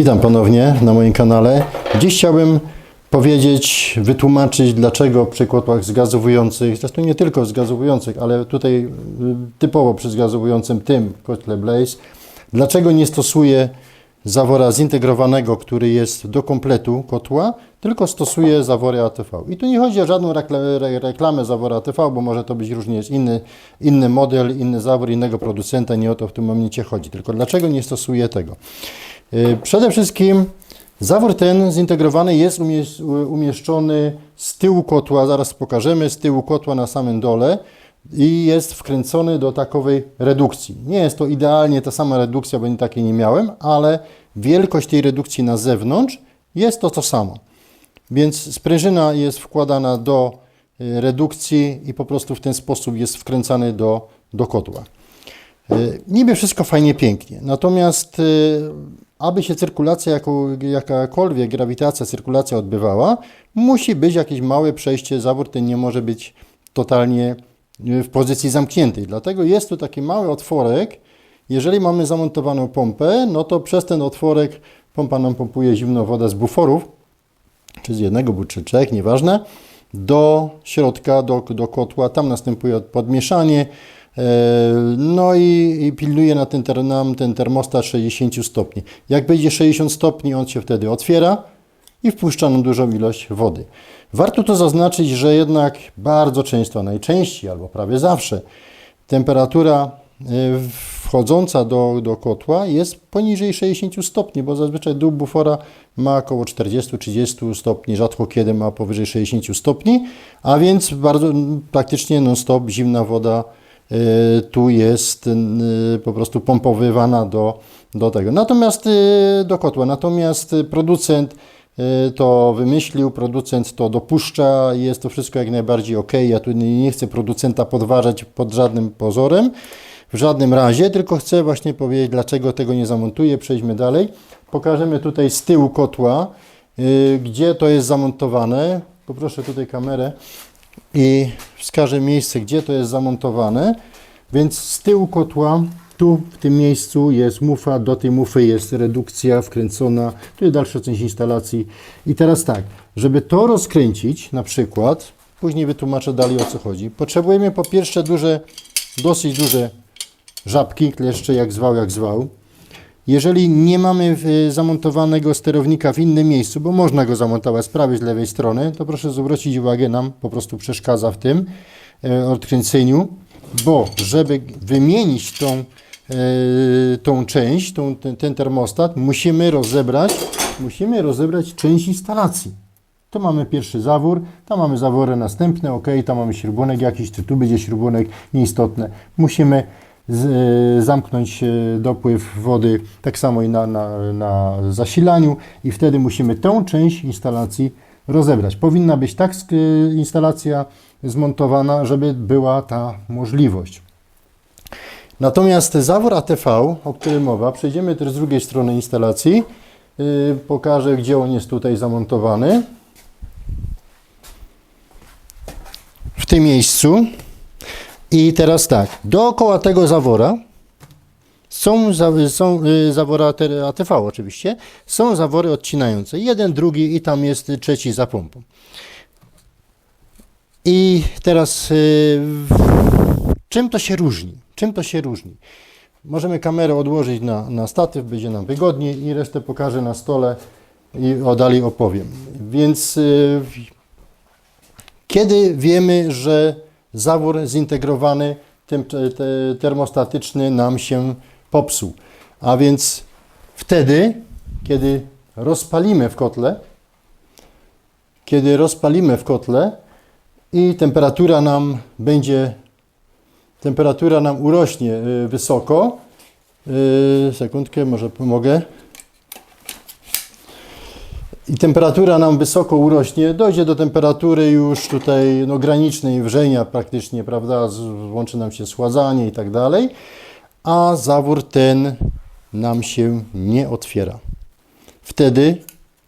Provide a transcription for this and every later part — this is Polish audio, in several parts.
Witam ponownie na moim kanale. Dziś chciałbym powiedzieć, wytłumaczyć, dlaczego przy kotłach zgazowujących, zresztą nie tylko zgazowujących, ale tutaj y, typowo przy zgazowującym tym kotle Blaze, dlaczego nie stosuję zawora zintegrowanego, który jest do kompletu kotła, tylko stosuję zawory ATV. I tu nie chodzi o żadną rekla- re- reklamę zawora ATV, bo może to być różnie inny, inny model, inny zawór, innego producenta, nie o to w tym momencie chodzi. Tylko dlaczego nie stosuję tego? Y, Przede wszystkim zawór ten zintegrowany jest umie- umieszczony z tyłu kotła, zaraz pokażemy, z tyłu kotła na samym dole i jest wkręcony do takowej redukcji. Nie jest to idealnie ta sama redukcja, bo takiej nie miałem, ale wielkość tej redukcji na zewnątrz jest to to samo. Więc sprężyna jest wkładana do y, redukcji i po prostu w ten sposób jest wkręcany do, do kotła. Y, Niby wszystko fajnie, pięknie. Natomiast, aby się cyrkulacja, jako, jakakolwiek grawitacja, cyrkulacja odbywała, musi być jakieś małe przejście. Zawór ten nie może być totalnie y, w pozycji zamkniętej. Dlatego jest tu taki mały otworek. Jeżeli mamy zamontowaną pompę, no to przez ten otworek pompa nam pompuje zimną wodę z buforów, czy z jednego, czy trzech, nieważne, do środka, do, do kotła. Tam następuje podmieszanie. E, No i, i pilnuje na ten, nam ten termostat 60 stopni. Jak będzie 60 stopni, on się wtedy otwiera i wpuszcza nam dużą ilość wody. Warto to zaznaczyć, że jednak bardzo często, najczęściej albo prawie zawsze temperatura e, wchodząca do, do kotła jest poniżej 60 stopni, bo zazwyczaj dół bufora ma około 40-30 stopni, rzadko kiedy ma powyżej 60 stopni, a więc bardzo praktycznie non-stop zimna woda tu jest e, po prostu pompowywana do, do tego. Natomiast e, do kotła. Natomiast producent to wymyślił, producent to dopuszcza, jest to wszystko jak najbardziej ok. Ja tu nie chcę producenta podważać pod żadnym pozorem, w żadnym razie, tylko chcę właśnie powiedzieć, dlaczego tego nie zamontuję. Przejdźmy dalej. Pokażemy tutaj z tyłu kotła, y, gdzie to jest zamontowane. Poproszę tutaj kamerę i wskażę miejsce, gdzie to jest zamontowane. Więc z tyłu kotła, tu w tym miejscu jest mufa, do tej mufy jest redukcja wkręcona, tu jest dalsza część instalacji. I teraz tak, żeby to rozkręcić na przykład, później wytłumaczę dalej o co chodzi, potrzebujemy po pierwsze duże, dosyć duże żabki, kleszcze jak zwał, jak zwał. Jeżeli nie mamy y, zamontowanego sterownika w innym miejscu, bo można go zamontować z prawej, z lewej strony, to proszę zwrócić uwagę, nam po prostu przeszkadza w tym e, odkręceniu, bo żeby wymienić tą, e, tą część, tą, ten, ten termostat, musimy rozebrać, musimy rozebrać część instalacji. To mamy pierwszy zawór, tam mamy zawory następne, ok, tam mamy śrubunek jakiś, czy tu będzie śrubunek, nieistotne. Musimy z, e, zamknąć e, dopływ wody, tak samo i na, na, na zasilaniu i wtedy musimy tę część instalacji rozebrać. Powinna być tak e, instalacja zmontowana, żeby była ta możliwość. Natomiast zawór ATV, o którym mowa, przejdziemy też z drugiej strony instalacji. Pokażę, gdzie on jest tutaj zamontowany. W tym miejscu. I teraz tak, dookoła tego zawora są, są y, zawory AT- ATV oczywiście, są zawory odcinające. Jeden, drugi i tam jest trzeci za pompą. I teraz y, czym to się różni? Czym to się różni? Możemy kamerę odłożyć na, na statyw, będzie nam wygodniej i resztę pokażę na stole i o dalej opowiem. Więc y, kiedy wiemy, że zawór zintegrowany, termostatyczny nam się popsuł? A więc wtedy, kiedy rozpalimy w kotle, kiedy rozpalimy w kotle i temperatura nam będzie, temperatura nam urośnie y, wysoko, y, sekundkę, może pomogę, i temperatura nam wysoko urośnie, dojdzie do temperatury już tutaj no, granicznej wrzenia praktycznie, prawda, włączy nam się schładzanie i tak dalej, a zawór ten nam się nie otwiera. Wtedy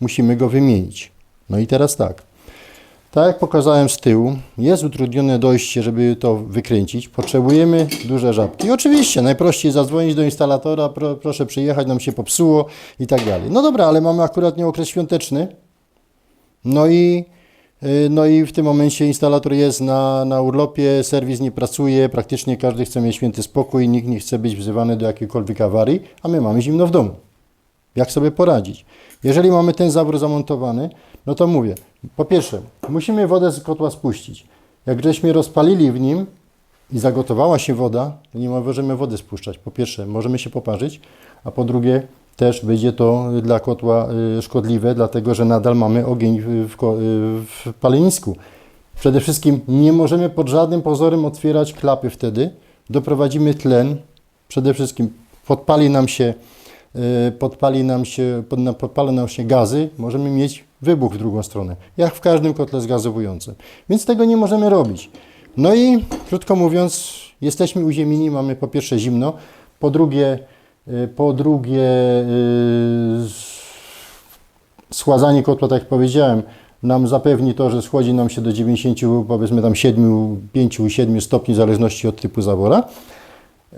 musimy go wymienić. No i teraz tak, Tak jak pokazałem z tyłu, jest utrudnione dojście, żeby to wykręcić. Potrzebujemy duże żabki. Oczywiście, najprościej zadzwonić do instalatora, pro, proszę przyjechać, nam się popsuło i tak dalej. No dobra, ale mamy akurat nie okres świąteczny. No i, y, no i w tym momencie instalator jest na, na urlopie, serwis nie pracuje, praktycznie każdy chce mieć święty spokój, nikt nie chce być wzywany do jakiejkolwiek awarii, a my mamy zimno w domu. Jak sobie poradzić? Jeżeli mamy ten zawór zamontowany, no to mówię, po pierwsze, musimy wodę z kotła spuścić. Jak żeśmy rozpalili w nim i zagotowała się woda, to nie możemy wody spuszczać. Po pierwsze, możemy się poparzyć, a po drugie, też będzie to dla kotła y, szkodliwe, dlatego że nadal mamy ogień w, y, w palenisku. Przede wszystkim nie możemy pod żadnym pozorem otwierać klapy wtedy. Doprowadzimy tlen, przede wszystkim podpali nam się, podpali nam się, podpalą nam się gazy, możemy mieć wybuch w drugą stronę, jak w każdym kotle zgazowującym. Więc tego nie możemy robić. No i krótko mówiąc, jesteśmy uziemieni, mamy po pierwsze zimno, po drugie, y, po drugie y, schładzanie kotła, tak jak powiedziałem, nam zapewni to, że schłodzi nam się do 90, powiedzmy tam 7, 5, 7 stopni, w zależności od typu zawora.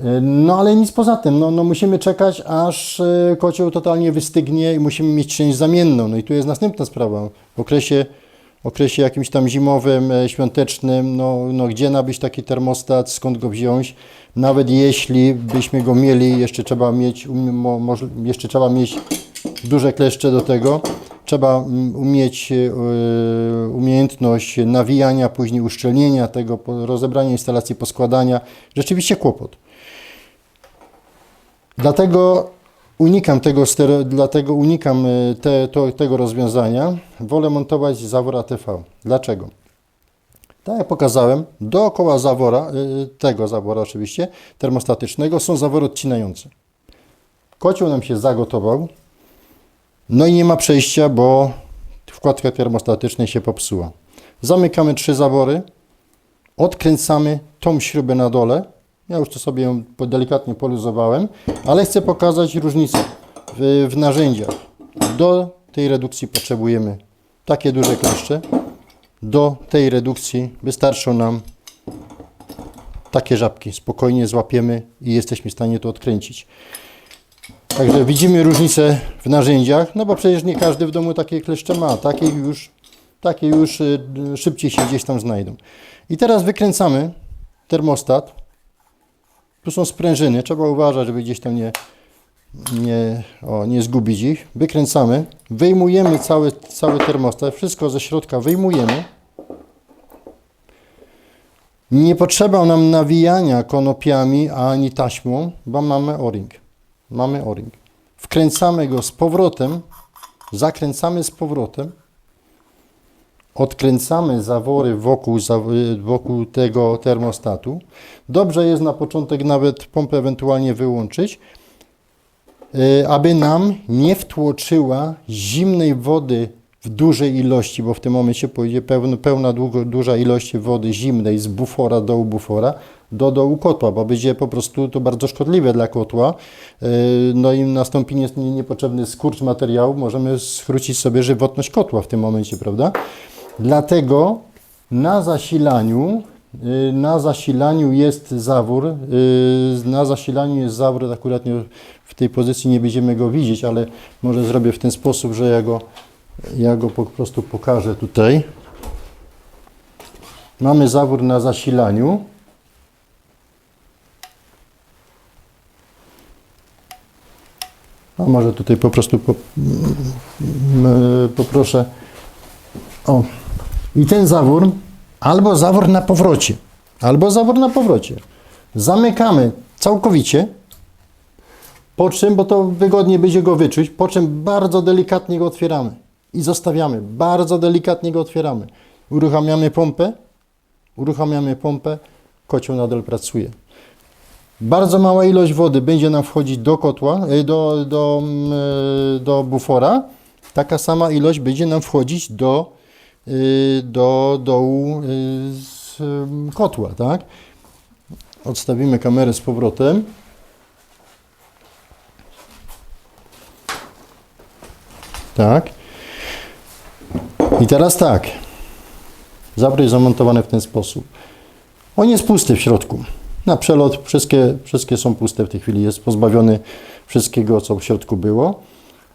Y, No ale nic poza tym, no, no musimy czekać, aż y, kocioł totalnie wystygnie i musimy mieć część zamienną. No i tu jest następna sprawa. W okresie, okresie jakimś tam zimowym, e, świątecznym, no, no gdzie nabyć taki termostat, skąd go wziąć? Nawet jeśli byśmy go mieli, jeszcze trzeba mieć, um, jeszcze trzeba mieć duże kleszcze do tego. Trzeba mm, umieć e, umiejętność nawijania, później uszczelnienia tego, rozebrania instalacji, poskładania. Rzeczywiście kłopot. Dlatego unikam tego, dlatego unikam e, te, to, tego rozwiązania. Wolę montować zawór ATV. Dlaczego? Tak jak pokazałem, dookoła zawora, e, tego zawora oczywiście, termostatycznego są zawory odcinające. Kocioł nam się zagotował, no i nie ma przejścia, bo wkładka termostatyczna się popsuła. Zamykamy trzy zawory, odkręcamy tą śrubę na dole. Ja już to sobie delikatnie poluzowałem, ale chcę pokazać różnicę w, w narzędziach. Do tej redukcji potrzebujemy takie duże kleszcze. Do tej redukcji wystarczą nam takie żabki. Spokojnie złapiemy i jesteśmy w stanie to odkręcić. Także widzimy różnicę w narzędziach, no bo przecież nie każdy w domu takie kleszcze ma. Takie już, takie już y, szybciej się gdzieś tam znajdą. I teraz wykręcamy termostat. Tu są sprężyny, trzeba uważać, żeby gdzieś tam nie, nie, o, nie zgubić ich. Wykręcamy, wyjmujemy cały, cały termostat, wszystko ze środka wyjmujemy. Nie potrzeba nam nawijania konopiami ani taśmą, bo mamy o-ring. Mamy o-ring. Wkręcamy go z powrotem, zakręcamy z powrotem, odkręcamy zawory wokół, wokół tego termostatu. Dobrze jest na początek nawet pompę ewentualnie wyłączyć, y, aby nam nie wtłoczyła zimnej wody w dużej ilości, bo w tym momencie pójdzie pełna, pełna długo, duża ilość wody zimnej z bufora do bufora do dołu kotła, bo będzie po prostu to bardzo szkodliwe dla kotła. Y, No i nastąpi nie- nie- niepotrzebny skurcz materiału, możemy skrócić sobie żywotność kotła w tym momencie, prawda? Dlatego na zasilaniu, y, na zasilaniu jest zawór, y, na zasilaniu jest zawór, akurat w tej pozycji nie będziemy go widzieć, ale może zrobię w ten sposób, że ja go, ja go po prostu pokażę tutaj. Mamy zawór na zasilaniu. A może tutaj po prostu po, mm, poproszę o. I ten zawór, albo zawór na powrocie, albo zawór na powrocie. Zamykamy całkowicie, po czym, bo to wygodnie będzie go wyczuć, po czym bardzo delikatnie go otwieramy i zostawiamy. Bardzo delikatnie go otwieramy. Uruchamiamy pompę, uruchamiamy pompę, kocioł nadal pracuje. Bardzo mała ilość wody będzie nam wchodzić do kotła, e, do, do, mm, e, do bufora. Taka sama ilość będzie nam wchodzić do, do dołu y, z kotła, tak? Odstawimy kamerę z powrotem. Tak. I teraz tak. Zawór jest zamontowany w ten sposób. On jest pusty w środku. Na przelot wszystkie, wszystkie są puste w tej chwili. Jest pozbawiony wszystkiego, co w środku było.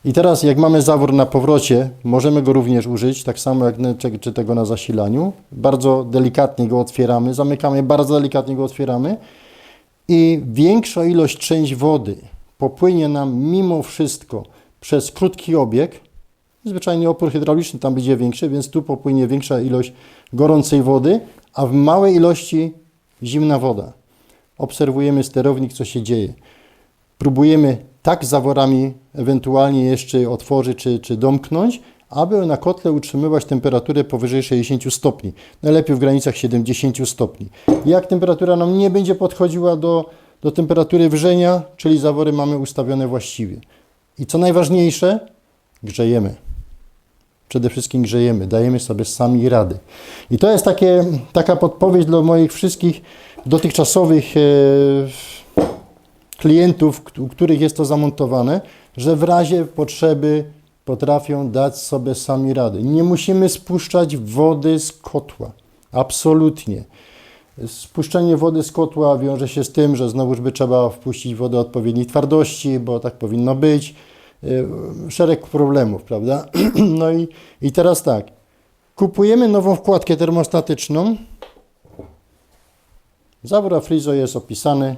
I teraz, jak mamy zawór na powrocie, możemy go również użyć, tak samo jak czy tego na zasilaniu. Bardzo delikatnie go otwieramy, zamykamy, bardzo delikatnie go otwieramy i większa ilość część wody popłynie nam mimo wszystko przez krótki obieg. Zwyczajnie opór hydrauliczny tam będzie większy, więc tu popłynie większa ilość gorącej wody, a w małej ilości zimna woda. Obserwujemy sterownik, co się dzieje. Próbujemy tak zaworami ewentualnie jeszcze otworzyć czy, czy domknąć, aby na kotle utrzymywać temperaturę powyżej 60 stopni. Najlepiej w granicach 70 stopni. Jak temperatura nam nie będzie podchodziła do, do temperatury wrzenia, czyli zawory mamy ustawione właściwie. I co najważniejsze, grzejemy. Przede wszystkim grzejemy, dajemy sobie sami rady. I to jest takie, taka podpowiedź dla moich wszystkich dotychczasowych e, klientów, u których jest to zamontowane, że w razie potrzeby potrafią dać sobie sami rady. Nie musimy spuszczać wody z kotła. Absolutnie. Spuszczenie wody z kotła wiąże się z tym, że znowuż by trzeba wpuścić wodę odpowiedniej twardości, bo tak powinno być. Yy, Szereg problemów, prawda? No i, i teraz tak. Kupujemy nową wkładkę termostatyczną. Zawór Afrizo jest opisany,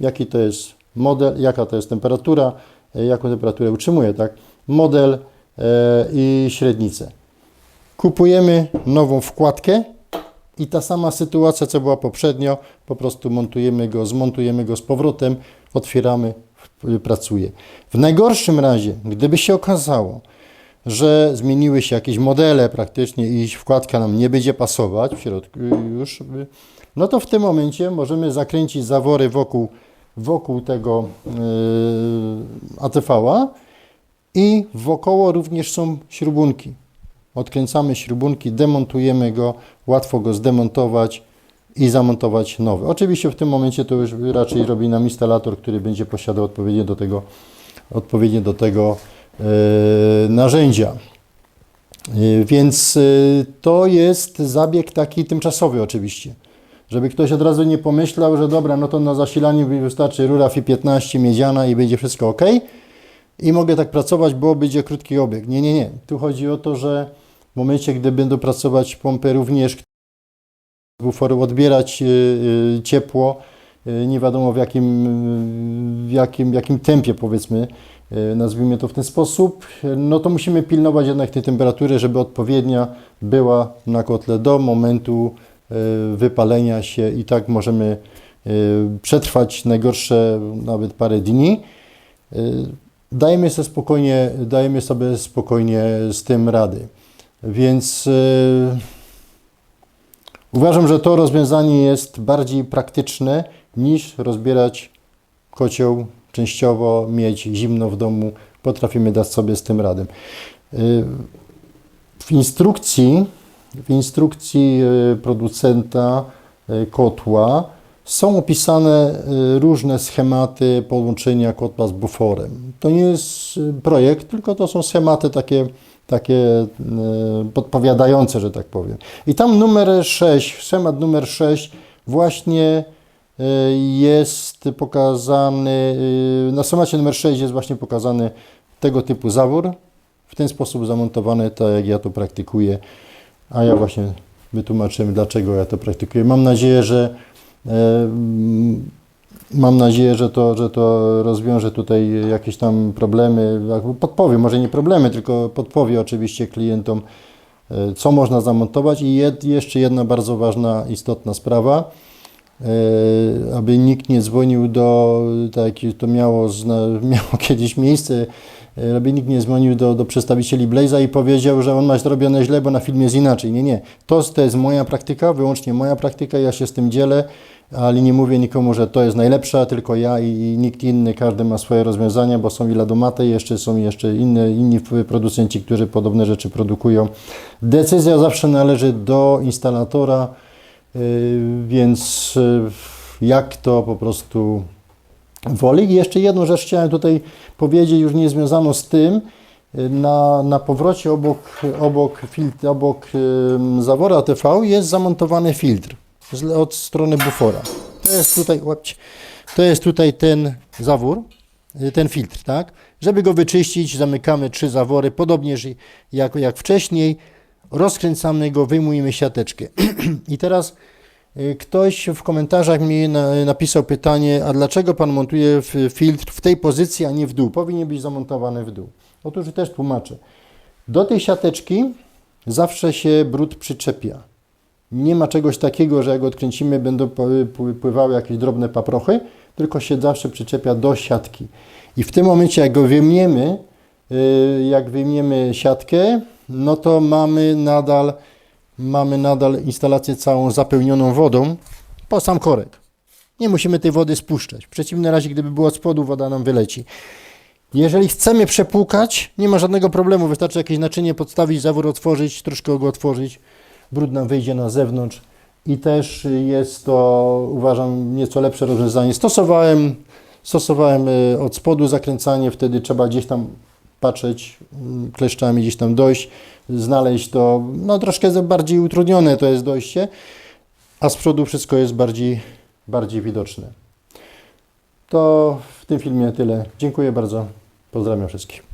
jaki to jest model, jaka to jest temperatura, e, jaką temperaturę utrzymuje, tak? Model e, i średnicę. Kupujemy nową wkładkę i ta sama sytuacja, co była poprzednio, po prostu montujemy go, zmontujemy go z powrotem, otwieramy, w- pracuje. W najgorszym razie, gdyby się okazało, że zmieniły się jakieś modele praktycznie i wkładka nam nie będzie pasować w środku już, y, no to w tym momencie możemy zakręcić zawory wokół, wokół tego yy, ATV-a i wokoło również są śrubunki. Odkręcamy śrubunki, demontujemy go, łatwo go zdemontować i zamontować nowy. Oczywiście w tym momencie to już raczej robi nam instalator, który będzie posiadał odpowiednie do tego, odpowiednie do tego e, narzędzia. E, Więc to jest zabieg taki tymczasowy oczywiście. Żeby ktoś od razu nie pomyślał, że dobra, no to na zasilaniu wystarczy rura FI15 miedziana i będzie wszystko ok. I mogę tak pracować, bo będzie krótki obieg. Nie, nie, nie. Tu chodzi o to, że w momencie, gdy będą pracować pompy również buforu odbierać y, y, ciepło, y, nie wiadomo w jakim, w jakim, w jakim tempie powiedzmy, nazwijmy to w ten sposób, no to musimy pilnować jednak tej temperatury, żeby odpowiednia była na kotle do momentu wypalenia się i tak możemy y, przetrwać najgorsze nawet parę dni. Y, Dajemy sobie spokojnie, dajemy sobie spokojnie z tym rady. Więc y, Uważam, że to rozwiązanie jest bardziej praktyczne niż rozbierać kocioł częściowo, mieć zimno w domu. Potrafimy dać sobie z tym radę. Y, W instrukcji, w instrukcji y, producenta y, kotła są opisane y, różne schematy połączenia kotła z buforem. To nie jest projekt, tylko to są schematy takie, takie podpowiadające, że tak powiem. I tam numer 6, schemat numer 6 właśnie jest pokazany, na schemacie numer 6 jest właśnie pokazany tego typu zawór, w ten sposób zamontowany, tak jak ja to praktykuję, a ja właśnie wytłumaczyłem, dlaczego ja to praktykuję. Mam nadzieję, że e, mm, Mam nadzieję, że to, że to rozwiąże tutaj jakieś tam problemy, podpowie, może nie problemy, tylko podpowie oczywiście klientom, e, co można zamontować. I jed, jeszcze jedna bardzo ważna, istotna sprawa, aby nikt nie dzwonił do, tak to miało, miało kiedyś miejsce, e, aby nikt nie dzwonił do, do przedstawicieli Blaze'a i powiedział, że on ma zrobione źle, bo na filmie jest inaczej. Nie, nie. To, to jest moja praktyka, wyłącznie moja praktyka, ja się z tym dzielę, ale nie mówię nikomu, że to jest najlepsza, tylko ja i, i nikt inny, każdy ma swoje rozwiązania, bo są i ladomate, jeszcze są jeszcze inne, inni producenci, którzy podobne rzeczy produkują. Decyzja zawsze należy do instalatora, więc yy, jak to po prostu woli. I jeszcze jedną rzecz chciałem tutaj powiedzieć, już nie związaną z tym, Na, na powrocie obok, obok, filtr, obok zawora TV jest zamontowany filtr od strony bufora. To jest tutaj, to jest tutaj ten zawór, y, ten filtr, tak? Żeby go wyczyścić, zamykamy trzy zawory, podobnie jak, jak wcześniej. Rozkręcamy go, wyjmujemy siateczkę. I teraz y, ktoś w komentarzach mi na, napisał pytanie, a dlaczego pan montuje filtr w tej pozycji, a nie w dół? Powinien być zamontowany w dół. Otóż też tłumaczę. Do tej siateczki zawsze się brud przyczepia. Nie ma czegoś takiego, że jak odkręcimy, będą pły- pły- pływały jakieś drobne paprochy, tylko się zawsze przyczepia do siatki. I w tym momencie, jak go wyjmiemy, yy, jak wyjmiemy siatkę, no to mamy nadal, mamy nadal instalację całą zapełnioną wodą po sam korek. Nie musimy tej wody spuszczać. W przeciwnym razie, gdyby było od spodu, woda nam wyleci. Jeżeli chcemy przepłukać, nie ma żadnego problemu. Wystarczy jakieś naczynie podstawić, zawór otworzyć, troszkę go otworzyć. Brud nam wyjdzie na zewnątrz i też jest to, uważam, nieco lepsze rozwiązanie. Stosowałem, stosowałem y, od spodu zakręcanie, wtedy trzeba gdzieś tam patrzeć, mm, kleszczami gdzieś tam dojść, znaleźć to, no troszkę bardziej utrudnione to jest dojście, a z przodu wszystko jest bardziej, bardziej widoczne. To w tym filmie tyle. Dziękuję bardzo. Pozdrawiam wszystkich.